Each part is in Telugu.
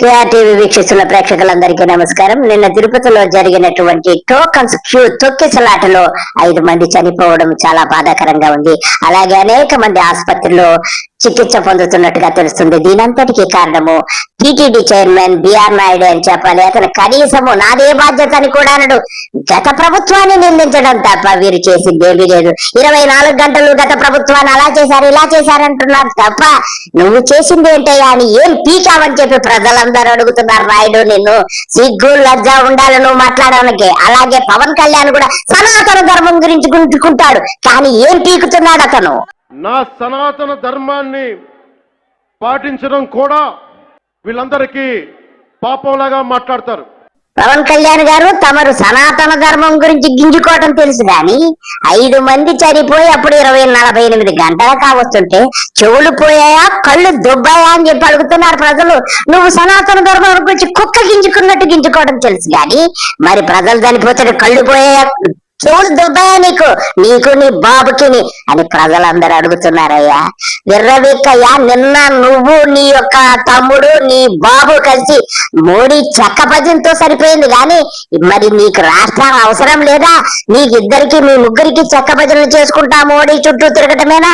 కేఆర్టీవీ వీక్షిస్తున్న ప్రేక్షకులందరికీ నమస్కారం. నిన్న తిరుపతిలో జరిగినటువంటి టోకన్స్ క్యూ తొక్కిసలాటలో ఐదు మంది చనిపోవడం చాలా బాధాకరంగా ఉంది. అలాగే అనేక మంది ఆసుపత్రిలో చికిత్స పొందుతున్నట్టుగా తెలుస్తుంది. దీనంతటికీ కారణము టిటిడి చైర్మన్ బిఆర్ నాయుడు అని చెప్పాలి. అతను కనీసము నాదే బాధ్యత అని కూడా అనడు. గత ప్రభుత్వాన్ని నిందించడం తప్ప వీరు చేసింది ఏమీ లేదు. ఇరవై నాలుగు గంటలు గత ప్రభుత్వాన్ని అలా చేశారు ఇలా చేశారు అంటున్నారు తప్ప నువ్వు చేసింది ఏంటయ్యా అని ఏం పీకావని చెప్పి ప్రజలందరూ అడుగుతున్నారు. నాయుడు నిన్ను సిగ్గు లజ్జ ఉండాలి నువ్వు మాట్లాడడానికి. అలాగే పవన్ కళ్యాణ్ కూడా సనాతన ధర్మం గురించి గుంజుకుంటాడు. కానీ ఏం పీకుతున్నాడు అతను? నా సనాతన ధర్మాన్ని పాటించడం కూడా వీళ్ళందరికీ పాపంలాగా మాట్లాడతారు. పవన్ కళ్యాణ్ గారు తమరు సనాతన ధర్మం గురించి గింజుకోవటం తెలుసు గాని ఐదు మంది చనిపోయి అప్పుడు ఇరవై నలభై ఎనిమిది గంటలు కావస్తుంటే చెవులు పోయాయా కళ్ళు దుబ్బాయా అని చెప్పి అడుగుతున్నారు ప్రజలు. నువ్వు సనాతన ధర్మం గురించి కుక్క గింజుకున్నట్టు గింజుకోవడం తెలుసు గాని మరి ప్రజలు చనిపోతే కళ్ళు పోయాయా? చెవులు దుబాయ్ నీకు. నీకు నీ బాబుకిని అని ప్రజలందరూ అడుగుతున్నారయ్యా. విర్రవిక్కయ్యా నిన్న నువ్వు నీ యొక్క తమ్ముడు నీ బాబు కలిసి మోడీ చెక్క భజనతో సరిపోయింది కానీ మరి నీకు రాష్ట్రం అవసరం లేదా? నీకు ఇద్దరికి మీ ముగ్గురికి చెక్క భజనలు చేసుకుంటా మోడీ చుట్టూ తిరగటమేనా?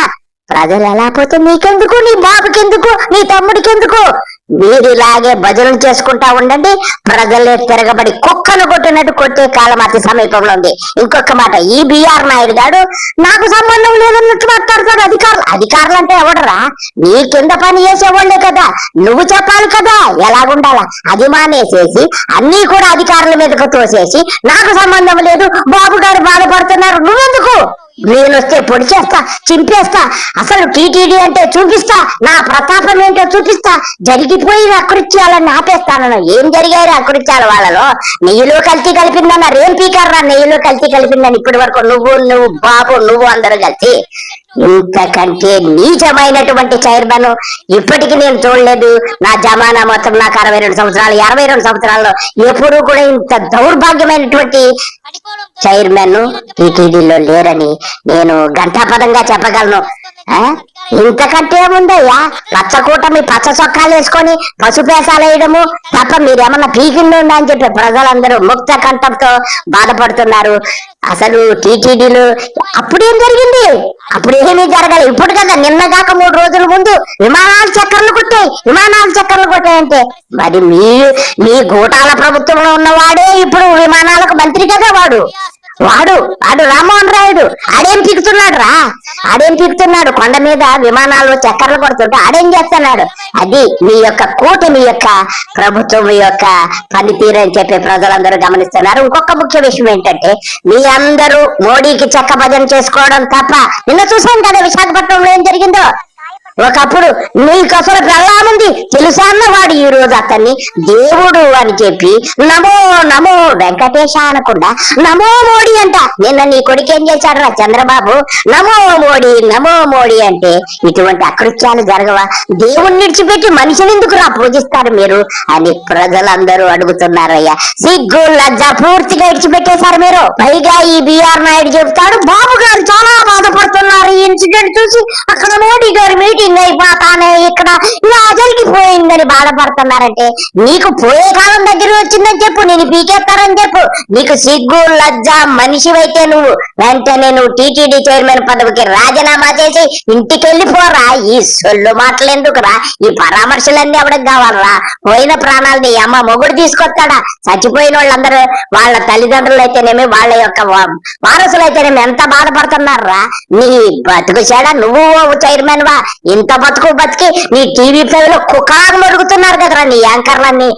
ప్రజలు ఎలా పోతే నీకెందుకు? నీ బాబుకెందుకు? నీ తమ్ముడికెందుకు? మీరు ఇలాగే భజనలు చేసుకుంటా ఉండండి. ప్రజలే తిరగబడి కుక్కను కొట్టినట్టు కొట్టే కాలం అతి సమీపంలో ఉంది. ఇంకొక మాట ఈ బిఆర్ నాయుడు గారు నాకు సంబంధం లేదన్నట్టు మాట్లాడతాడు అధికారులు. అధికారులు అంటే ఎవడరా? నీ కింద పని చేసేవాళ్ళే కదా. నువ్వు చెప్పాలి కదా. ఎలాగుండాలా అది మానేసేసి అన్ని కూడా అధికారుల మీదకు తోసేసి నాకు సంబంధం లేదు బాబు గారు బాధపడుతున్నారు. నువ్వెందుకు? నేను వస్తే పొడి చేస్తా చింపేస్తా. అసలు టీటీడీ అంటే చూపిస్తా నా ప్రతాపం ఏంటో చూపిస్తా. జరిగిపోయిన అకృత్యాలను ఆపేస్తానన్న ఏం జరిగాయి అకృత్యాలు వాళ్ళలో? నెయ్యిలో కల్తీ కలిపిందన్న రేం పీకారా నెయ్యిలో కల్తీ కలిపిందని ఇప్పటి వరకు నువ్వు నువ్వు బాబు నువ్వు అందరూ కలిసి ఇంతకంటే నీచమైనటువంటి చైర్మన్ ఇప్పటికీ నేను చూడలేదు. నా జమానా మొత్తం నాకు అరవై రెండు సంవత్సరాలు అరవై రెండు సంవత్సరాల్లో ఎప్పుడూ కూడా ఇంత దౌర్భాగ్యమైనటువంటి చైర్మన్ టీటీడీలో లేరని నేను ఘంటాపదంగా చెప్పగలను. ఇంతకంటే ఏముందయ్యా పచ్చకూటమి పచ్చ చొక్కాలు వేసుకొని పసుపేసాలు వేయడము తప్ప మీరేమన్నా పీకిండి అని చెప్పి ప్రజలందరూ ముక్త కంఠంతో బాధపడుతున్నారు. అసలు టీటీడీలు అప్పుడేం జరిగింది? అప్పుడు ఏమీ జరగాలి. ఇప్పుడు కదా నిన్న కాక మూడు రోజుల ముందు విమానాలు చక్కర్లు కొట్టాయి. విమానాలు చక్కర్లు కొట్టాయంటే మరి మీ మీ గూటాల ప్రభుత్వంలో ఉన్నవాడే ఇప్పుడు విమానాలకు మంత్రి కదా వాడు. వాడు వాడు రామ్మోహన్ రాయుడు. ఆడేం పీకుతున్నాడు రా ఆడేం పీకుతున్నాడు? కొండ మీద విమానాలు చక్కర్లు కొడుతుంటే ఆడేం చేస్తున్నాడు? అది మీ యొక్క కూటమి యొక్క ప్రభుత్వం యొక్క పనితీరు అని చెప్పి ప్రజలందరూ గమనిస్తున్నారు. ఇంకొక ముఖ్య విషయం ఏంటంటే మీ అందరూ మోడీకి చెక్క భజన చేసుకోవడం తప్ప నిన్న చూసాం కదా విశాఖపట్నంలో ఏం జరిగిందో? ఒకప్పుడు నీకు అసలు ప్రళాముంది తెలుసా అన్నవాడు ఈ రోజు అతన్ని? దేవుడు అని చెప్పి నమో నమో వెంకటేశ అనకుండా నమో మోడీ అంట. నిన్న నీ కొడుకు ఏం చేశాడు చంద్రబాబు? నమో మోడీ నమో మోడీ అంటే ఇటువంటి అకృత్యాలు జరగవా? దేవుణ్ణి విడిచిపెట్టి మనిషిని ఎందుకు రా పూజిస్తారు మీరు? అని ప్రజలందరూ అడుగుతున్నారయ్యా. సిగ్గు లజ్జ పూర్తిగా విడిచిపెట్టేశారు మీరు. పైగా ఈ బిఆర్ నాయుడు చెబుతాడు. బాబు గారు చాలా బాధపడుతున్నారు. ఈ ఇన్సిడెంట్ చూసి అక్కడ మోడీ గారు మీటింగ్ అయిపోతానే ఇక్కడ. ఇలా పోయిందని బాధపడుతున్నారంటే నీకు పోయే కాలం దగ్గర వచ్చిందని చెప్పు నేను పీకేస్తానని చెప్పు. నీకు సిగ్గు లజ్జ మనిషివైతే నువ్వు వెంటనే నువ్వు టీటీడీ చైర్మన్ పదవికి రాజీనామా చేసి ఇంటికి వెళ్ళిపోరా ఈ సొల్లు మాటలు ఎందుకురా? ఈ పరామర్శలన్నీ ఎవరికి కావాలరా? పోయిన ప్రాణాలని అమ్మ మొగుడు తీసుకొస్తాడా? చచ్చిపోయిన వాళ్ళందరూ వాళ్ళ తల్లిదండ్రులు అయితేనేమి వాళ్ళ యొక్క వారసులు అయితేనేమి ఎంత బాధపడుతున్నారా? నీ బతుకు చెడ నువ్వు చైర్మన్ వా ఇంత బతుకు బతికి నీ టీవీ పేరులో కుకాకు మరుగుతున్నారు కదరా నీ యాంకర్లన్నీ.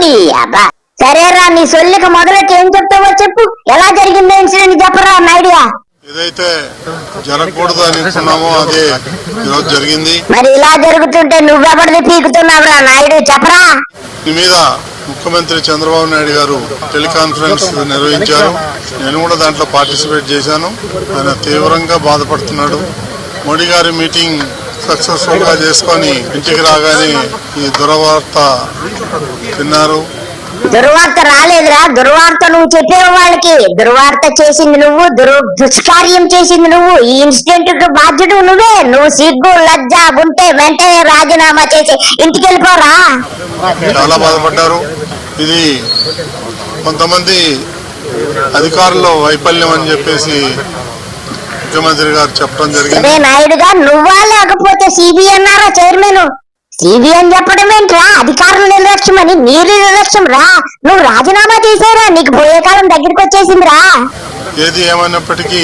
నీ అబ్బా. సరేరా నీ సొల్లిక మొదలెట్టి ఏం చెప్తావో చెప్పు. ఎలా జరిగిందో ఇన్సిడెంట్ చెప్పరా ఐడియా? ఏదైతే జరగకూడదు అని అనుకున్నామో అదే ఈరోజు జరిగింది. మరి ఇలా జరుగుతుంటే నువ్వెవరిది పీకుతున్నావురా నాయుడు చెప్పరా? ఈ మీద ముఖ్యమంత్రి చంద్రబాబు నాయుడు గారు టెలికాన్ఫరెన్స్ నిర్వహించారు. నేను కూడా దాంట్లో పార్టిసిపేట్ చేశాను. ఆయన తీవ్రంగా బాధపడుతున్నాడు. మోడీ గారి మీటింగ్ సక్సెస్ఫుల్గా చేసుకొని ఇంటికి రాగానే ఈ దురవార్త తిన్నారు దుర్వార్త రాలేదురా. దుర్వార్త నువ్వు చెప్పేవు వాళ్ళకి. దుర్వార్త చేసింది నువ్వు దుర్ దుష్కార్యం చేసింది నువ్వు. ఈ ఇన్సిడెంట్ బాధ్యుడు నువ్వే. నువ్వు సిగ్గు లజ్జ ఉంటే వెంటనే రాజీనామా చేసి ఇంటికి వెళ్ళిపోరా చాలా బాధపడ్డారు. ఇది కొంతమంది అధికారుల వైఫల్యం అని చెప్పేసి ముఖ్యమంత్రి గారు చెప్పడం జరిగింది. అదే నాయుడుగా నువ్వా లేకపోతే సిబిఐ అన్నారా చైర్మన్? సిబిఐ అని చెప్పడం ఏంట్రా? అధికారుల నిర్లక్ష్యం అని మీరు నిర్లక్ష్యం రా. నువ్వు రాజీనామా చేశారా? నీకు పోయే కాలం దగ్గరికి వచ్చేసిందిరా. ఏది ఏమైనప్పటికీ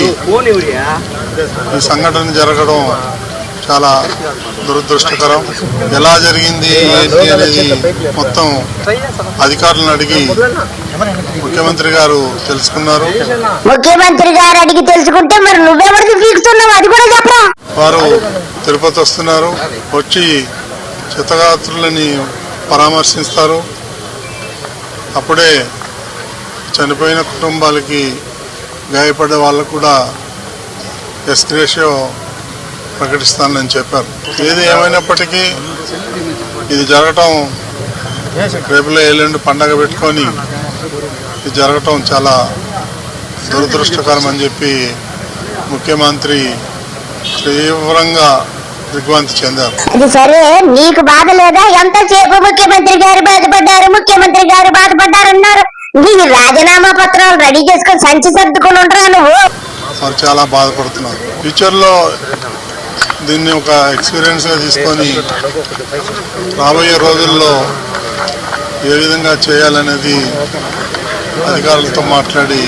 ఈ సంఘటన జరగడం చాలా దురదృష్టకరం. ఎలా జరిగింది ఏంటి అనేది మొత్తం అధికారులను అడిగి ముఖ్యమంత్రి గారు తెలుసుకున్నారు. ముఖ్యమంత్రి గారు అడిగి తెలుసుకుంటే మరి నువ్వెవరికి పీకుతున్నావు? అది కూడా చెప్పరా? వారు తిరుపతి వస్తున్నారు. వచ్చి చిత్తగాత్రులని పరామర్శిస్తారు. అప్పుడే చనిపోయిన కుటుంబాలకి గాయపడ్డ వాళ్ళకు కూడా ఎస్క్రేషియో ప్రకటిస్తానని చెప్పారు. ఏది ఏమైనప్పటికీ ఇది జరగటం రేపులో ఎల్లుండి పండగ పెట్టుకొని ఇది జరగటం చాలా దురదృష్టకరం అని చెప్పి ముఖ్యమంత్రి తీవ్రంగా దిగ్భ్రాంతి చెందారు. అది సరే నీకు బాధ లేదా? ఎంతసేపు ముఖ్యమంత్రి గారు బాధపడ్డారు? ముఖ్యమంత్రి గారు బాధపడ్డారు అన్నారు. నీ రాజీనామా పత్రాలు రెడీ చేసుకొని సంచి సర్దుకొని ఉండరా నువ్వు? చాలా బాధపడుతున్నారు. ఫ్యూచర్లో దీన్ని ఒక ఎక్స్పీరియన్స్గా తీసుకొని రాబోయే రోజుల్లో ఏ విధంగా చేయాలనేది అధికారులతో మాట్లాడి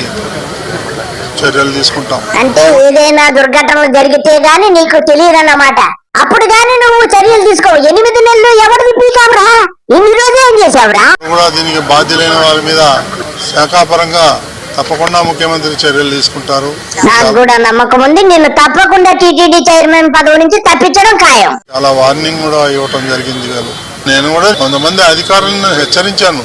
చర్యలు తీసుకుంటాం. అంటే ఏదైనా దుర్ఘటనలు జరిగితే గాని నీకు తెలియదన్నమాట. అప్పుడు గాని నువ్వు చర్యలు తీసుకో. ఎనిమిది నెలలు ఎవరిది పీకావురా? ఇన్ని రోజులు ఏం చేసావురా కూడా దీనికి బాధ్యులైన వారి మీద శాఖాపరంగా తప్పకుండా ముఖ్యమంత్రి చర్యలు తీసుకుంటారు. నాకు కూడా నమ్మకం ఉంది. నిన్ను తప్పకుండా టీటీడీ చైర్మన్ పదవి నుంచి తప్పించడం ఖాయం. చాలా వార్నింగ్ కూడా ఇవ్వటం జరిగింది వీళ్ళు నేను కూడా కొంతమంది అధికారులను హెచ్చరించాను.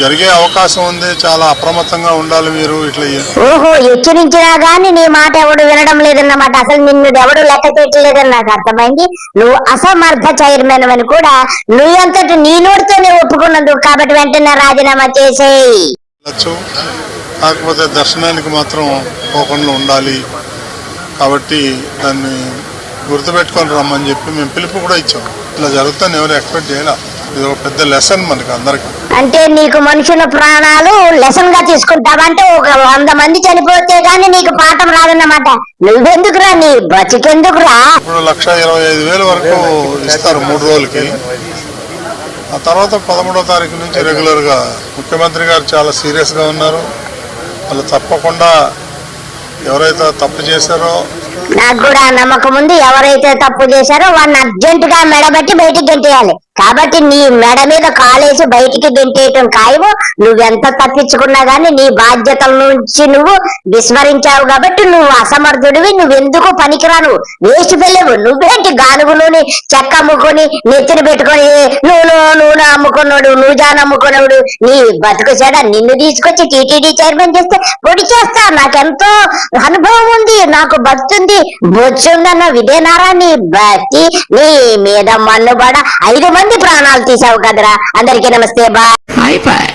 జరిగే అవకాశం ఉంది. చాలా అప్రమత్తంగా ఉండాలి మీరు ఇట్లా ఓహో హెచ్చరించినా గాని నీ మాట ఎవడు వినడం లేదన్నమాట. అసలు నిన్ను ఎవడు లెక్క చేయట్లేదని నాకు అర్థమైంది. నువ్వు అసమర్థ చైర్మన్ అని కూడా నువ్వంతటి నీ నోటితోనే ఒప్పుకున్నందుకు కాబట్టి వెంటనే రాజీనామా చేసేయి. కాకపోతే దర్శనానికి మాత్రం పోకుండా ఉండాలి. కాబట్టి దాన్ని గుర్తుపెట్టుకొని రమ్మని చెప్పి మేము పిలుపు కూడా ఇచ్చాం. ఇలా జరుగుతుందని ఎవరు ఎక్స్పెక్ట్ చేయాల. ఇది ఒక పెద్ద లెసన్ మనకి అందరికి. అంటే నీకు మనుషుల ప్రాణాలు లెసన్గా తీసుకుంటావంటే ఒక వంద మంది చనిపోతే గాని నీకు పాఠం రాదన్నమాట. నువ్వెందుకురా నీ బతికెందుకురా? ఇప్పుడు లక్ష ఇరవై ఐదు వేల వరకు ఇస్తారు మూడు రోజులకి. ఆ తర్వాత పదమూడో తారీఖు నుంచి రెగ్యులర్గా ముఖ్యమంత్రి గారు చాలా సీరియస్గా ఉన్నారు. వాళ్ళు తప్పకుండా ఎవరైతే తప్పు చేశారో నాకు కూడా నమ్మకం ఉంది. ఎవరైతే తప్పు చేశారో వాళ్ళని అర్జెంట్గా మెడబట్టి బయటికి గెంటేయాలి. కాబట్టి నీ మెడ మీద కాలేసి బయటికి గెంటేయటం ఖాయము నువ్వెంత తప్పించుకున్నా గానీ నీ బాధ్యతల నుంచి నువ్వు విస్మరించావు కాబట్టి నువ్వు అసమర్థుడివి నువ్వెందుకు పనికిరాను? వేసి పెళ్ళవు నువ్వేంటి గానుగులోని నూనె చెక్క అమ్ముకొని నెత్తిని పెట్టుకొని నూనె నూనె అమ్ముకున్నాడు నూజాన్ అమ్ముకున్నాడు నీ బతుకు చెడ నిన్ను తీసుకొచ్చి టీటీడీ చైర్మన్ చేస్తే పొడి చేస్తా. నాకెంతో అనుభవం ఉంది నాకు భక్తుంది బొచ్చుందన్న విజయనారాయణ నీ భక్తి నీ మీద మన్నుబడ ఐదు మంది మంది ప్రాణాలు తీసావు కదరా. అందరికీ నమస్తే బాయ్. అయిపోయి